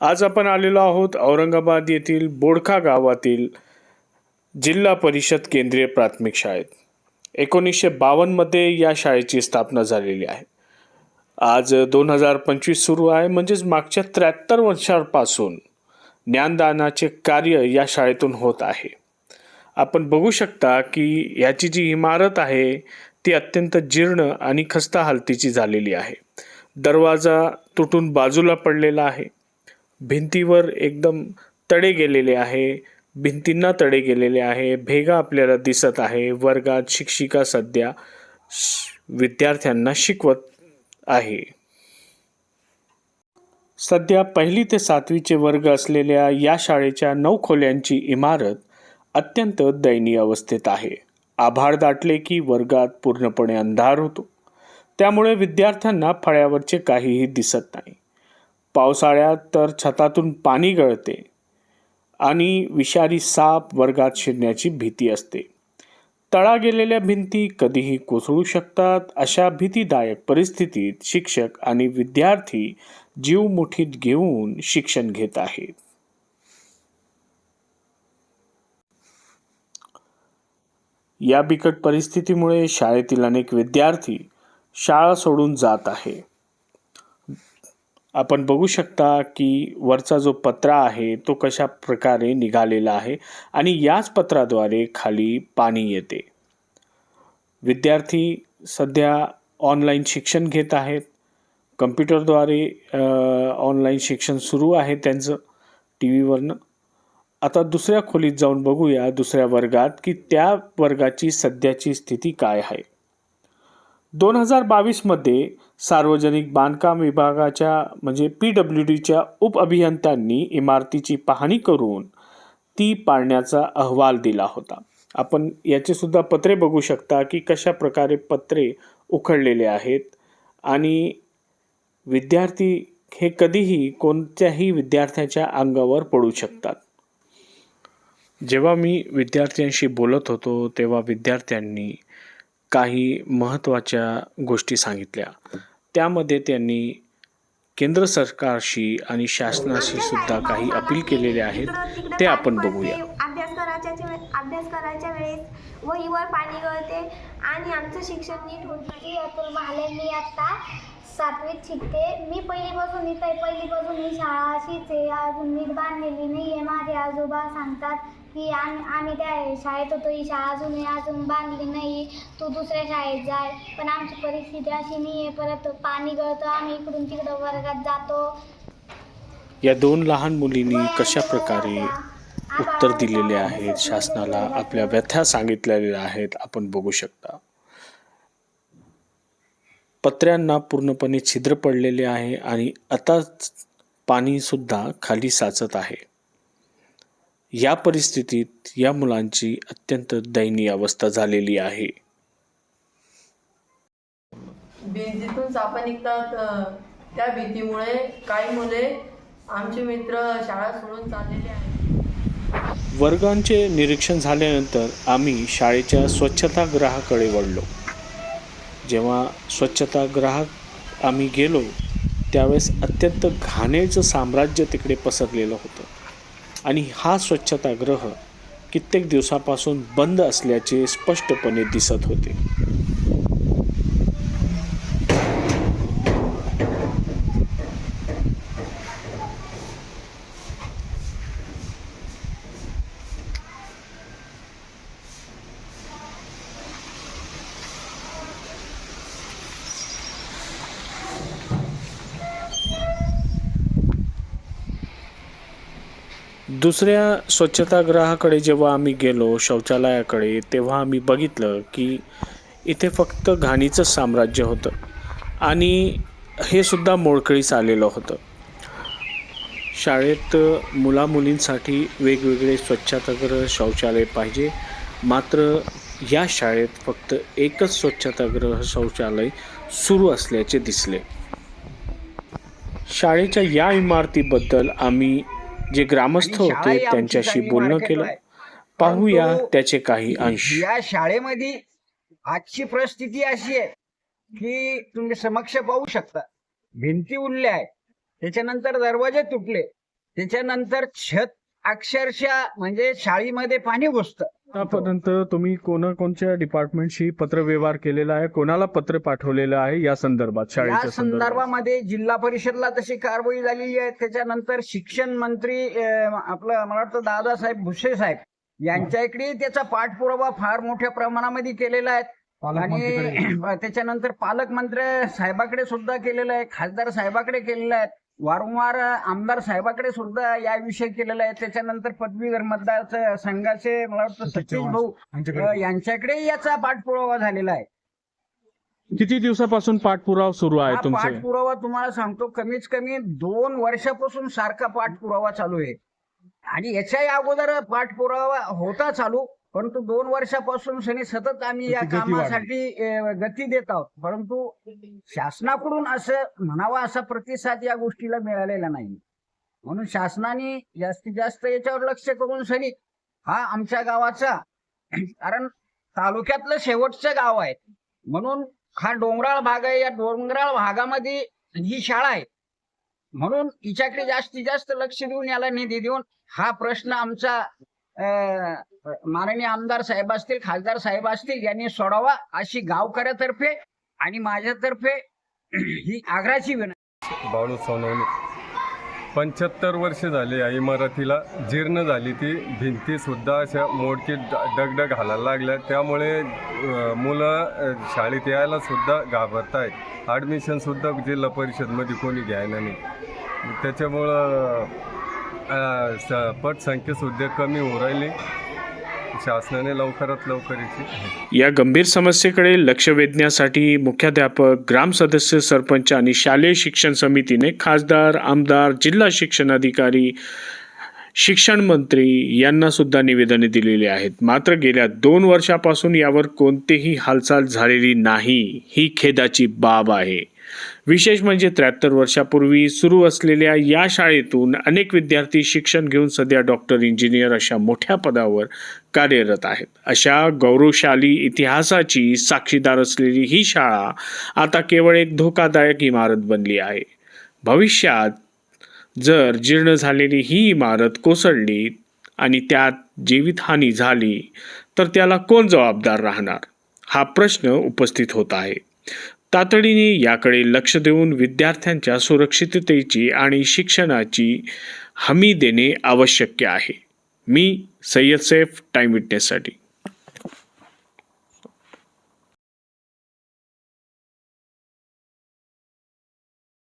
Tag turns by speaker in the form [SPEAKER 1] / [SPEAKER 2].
[SPEAKER 1] आज आपण आलेलो आहोत औरंगाबाद येथील बोडखा गावातील जिल्हा परिषद केंद्रीय प्राथमिक शाळेत. एकोणीसशे बावन्नमध्ये या शाळेची स्थापना झालेली आहे. आज दोन हजार पंचवीस सुरू आहे. म्हणजेच मागच्या त्र्याहत्तर वर्षांपासून ज्ञानदानाचे कार्य या शाळेतून होत आहे. आपण बघू शकता की याची जी इमारत आहे ती अत्यंत जीर्ण आणि खस्ता हालतीची झालेली आहे. दरवाजा तुटून बाजूला पडलेला आहे. भिंतीवर एकदम तडे गेलेले आहे. भिंतींना तडे गेलेले आहे. भेगा आपल्याला दिसत आहे. वर्गात शिक्षिका सध्या विद्यार्थ्यांना शिकवत आहे. सध्या पहिली ते सातवीचे वर्ग असलेल्या या शाळेच्या नऊ खोल्यांची इमारत अत्यंत दयनीय अवस्थेत आहे. आभाळ दाटले की वर्गात पूर्णपणे अंधार होतो. त्यामुळे विद्यार्थ्यांना फळ्यावरचे काहीही दिसत नाही. पावसाळ्यात तर छतातून पाणी गळते आणि विषारी साप वर्गात शिरण्याची भीती असते. तळा गेलेल्या भिंती कधीही कोसळू शकतात अशा भीतीदायक परिस्थितीत शिक्षक आणि विद्यार्थी जीव मुठीत घेऊन शिक्षण घेत आहेत. या बिकट परिस्थितीमुळे शाळेतील अनेक विद्यार्थी शाळा सोडून जात आहे आपण बघू शकता की वरचा जो पत्रा आहे तो कशा प्रकारे निघालेला आहे आणि याच पत्राद्वारे खाली पाणी येते. विद्यार्थी सध्या ऑनलाईन शिक्षण घेत आहेत. कम्प्युटरद्वारे ऑनलाईन शिक्षण सुरू आहे त्यांचं टी व्हीवरनं आता दुसऱ्या खोलीत जाऊन बघूया दुसऱ्या वर्गात की त्या वर्गाची सध्याची स्थिती काय आहे. दोन हजार बावीसमध्ये सार्वजनिक बांधकाम विभागाच्या म्हणजे पी डब्ल्यू डीच्या उपअभियंत्यांनी इमारतीची पाहणी करून ती पाळण्याचा अहवाल दिला होता. आपण याचेसुद्धा पत्रे बघू शकता की कशा प्रकारे पत्रे उखडलेले आहेत आणि विद्यार्थी हे कधीही कोणत्याही विद्यार्थ्याच्या अंगावर पडू शकतात. जेव्हा मी विद्यार्थ्यांशी बोलत होतो तेव्हा विद्यार्थ्यांनी काही महत्त्वाच्या गोष्टी सांगितल्या. त्यामध्ये त्यांनी केंद्र सरकारशी आणि शासनाशी सुद्धा काही अपील केलेले आहेत ते आपण बघूया.
[SPEAKER 2] अभ्यास करायच्या वेळेस अभ्यास करायच्या वेळेस वहीवर पाणी गळते आणि आमचं शिक्षण नीट होत नाही अतुल महाले मी आता सातवीत शिकते. मी पहिलीपासून इथं आहे. पहिलीपासून ही शाळा अशीच आहे. अजून नीट बांधलेली नाही आहे. माझे आजोबा सांगतात की आम्ही आम्ही त्या शाळेत होतो. ही शाळा अजून अजून बांधली नाही. तू दुसऱ्या शाळेत जाय. पण आमची परिस्थिती अशी नाही आहे. परत पाणी गळतं. आम्ही इकडून तिकडं वर्गात जातो.
[SPEAKER 1] या दोन लहान मुलींनी कशा प्रकारे उत्तर दिलेले आहेत. शासनाला आपल्या व्यथा सांगितलेल्या आहेत. आपण बघू शकता. पत्र्यांना पूर्णपणे छिद्र पडलेले आहे आणि आता पाणी सुद्धा खाली साचत आहे. या परिस्थितीत या मुलांची अत्यंत दयनीय अवस्था झालेली आहे.
[SPEAKER 3] भिंतीतून सापं निघतात. त्या भीतीमुळे काही मुले आमचे मित्र शाळा सोडून चाललेले आहेत.
[SPEAKER 1] वर्गांचे निरीक्षण झाल्यानंतर आम्ही शाळेच्या स्वच्छतागृहाकडे वळलो. जेव्हा स्वच्छतागृहात आम्ही गेलो त्यावेळेस अत्यंत घाणेचं साम्राज्य तिकडे पसरलेलं होतं. आणि हा स्वच्छतागृह कित्येक दिवसापासून बंद असल्याचे स्पष्टपणे दिसत होते. दुसऱ्या स्वच्छतागृहाकडे जेव्हा आम्ही गेलो शौचालयाकडे तेव्हा आम्ही बघितलं की इथे फक्त घाणीचं साम्राज्य होतं. आणि हे सुद्धा मोडकळीस आलेलं होतं. शाळेत मुलामुलींसाठी वेगवेगळे स्वच्छतागृह शौचालय पाहिजे. मात्र या शाळेत फक्त एकच स्वच्छतागृह शौचालय सुरू असल्याचे दिसले. शाळेच्या या इमारतीबद्दल आम्ही जे ग्रामस्थ होते त्यांच्याशी बोलणं केलं. पाहूया त्याचे काही अंश.
[SPEAKER 4] या शाळेमध्ये आजची परिस्थिती अशी आहे की तुम्ही समक्ष पाहू शकता. भिंती उरल्या आहेत. त्याच्यानंतर दरवाजे तुटले. त्याच्यानंतर छत अक्षरशः म्हणजे शाळेमध्ये पाणी घुसतं.
[SPEAKER 1] आतापर्यंत तुम्ही कोणकोणत्या डिपार्टमेंटशी पत्रव्यवहार केलेला आहे? कोणाला पत्र पाठवलेलं आहे या संदर्भात
[SPEAKER 4] या
[SPEAKER 1] शाळेच्या संदर्भात?
[SPEAKER 4] संदर्भामध्ये जिल्हा परिषदला तशी कारवाई झालेली आहे. त्याच्यानंतर शिक्षण मंत्री अं, आपलं मला वाटतं दादासाहेब भुसे साहेब यांच्या इकडे त्याचा पाठपुरावा फार मोठ्या प्रमाणामध्ये केलेला आहे. आणि त्याच्यानंतर पालकमंत्री साहेबाकडे सुद्धा केलेला आहे खासदार साहेबाकडे केलेला आहे वारंवार आमदार साहेबाकडे सुद्धा याविषयी केलेला आहे. त्याच्यानंतर पदवीधर मतदार संघाचे मला वाटतं सतीश भाऊ यांच्याकडे याचा पाठपुरावा झालेला आहे.
[SPEAKER 1] किती दिवसापासून पाठपुरावा सुरू आहे
[SPEAKER 4] हा
[SPEAKER 1] तुमचे?
[SPEAKER 4] पाठपुरावा तुम्हाला सांगतो कमीत कमी दोन वर्षापासून सारखा पाठपुरावा चालू आहे. आणि याच्याही अगोदर पाठपुरावा होता चालू परंतु दोन वर्षापासून शनी सतत आम्ही या कामासाठी गती देत आहोत. परंतु शासनाकडून असं म्हणावा असा प्रतिसाद या गोष्टीला मिळालेला नाही. म्हणून शासनाने जास्तीत जास्त याच्यावर लक्ष करून सनी हा आमच्या गावाचा कारण तालुक्यातलं शेवटचं गाव आहे. म्हणून हा डोंगराळ भाग आहे. या डोंगराळ भागामध्ये ही शाळा आहे. म्हणून हिच्याकडे जास्तीत जास्त लक्ष देऊन याला निधी देऊन हा प्रश्न आमचा माननीय आमदार साहेब असतील खासदार साहेब असतील यांनी सोडावा अशी गावकऱ्यातर्फे आणि माझ्यातर्फे ही आग्राची विनंती.
[SPEAKER 5] बाळू सोनवणे पंच्याहत्तर वर्ष झाली या इमारतीला जीर्ण झाली ती भिंतीसुद्धा अशा मोडकी डगडग घालायला लागल्या. त्यामुळे मुलं शाळेत यायला सुद्धा घाबरत आहेत ॲडमिशनसुद्धा जिल्हा परिषदमध्ये कोणी घ्यायला नाही. त्याच्यामुळं पटसंख्या सुद्धा कमी होऊ राहिली. शासनाने लवकरात लवकर
[SPEAKER 1] या गंभीर समस्येकडे लक्ष वेधण्यासाठी मुख्याध्यापक ग्राम सदस्य सरपंच आणि शालेय शिक्षण समितीने खासदार आमदार जिल्हा शिक्षण अधिकारी शिक्षण मंत्री यांना सुद्धा निवेदने दिलेली आहेत. मात्र गेल्या दोन वर्षापासून यावर कोणतीही हालचाल झालेली नाही. ही खेदाची बाब आहे. विशेष म्हणजे त्र्याहत्तर वर्षापूर्वी सुरू असलेल्या या शाळेतून अनेक विद्यार्थी शिक्षण घेऊन सध्या डॉक्टर इंजिनियर अशा मोठ्या पदावर कार्यरत आहेत. अशा गौरवशाली इतिहासाची साक्षीदार असलेली ही शाळा आता केवळ एक धोकादायक इमारत बनली आहे. भविष्यात जर जीर्ण झालेली ही इमारत कोसळली आणि त्यात जीवितहानी झाली तर त्याला कोण जबाबदार राहणार? हा प्रश्न उपस्थित होत आहे. तातडीने याकडे लक्ष देऊन विद्यार्थ्यांच्या सुरक्षिततेची आणि शिक्षणाची हमी देणे आवश्यक आहे. मी सय्यद सैफ टाईम विटनेससाठी.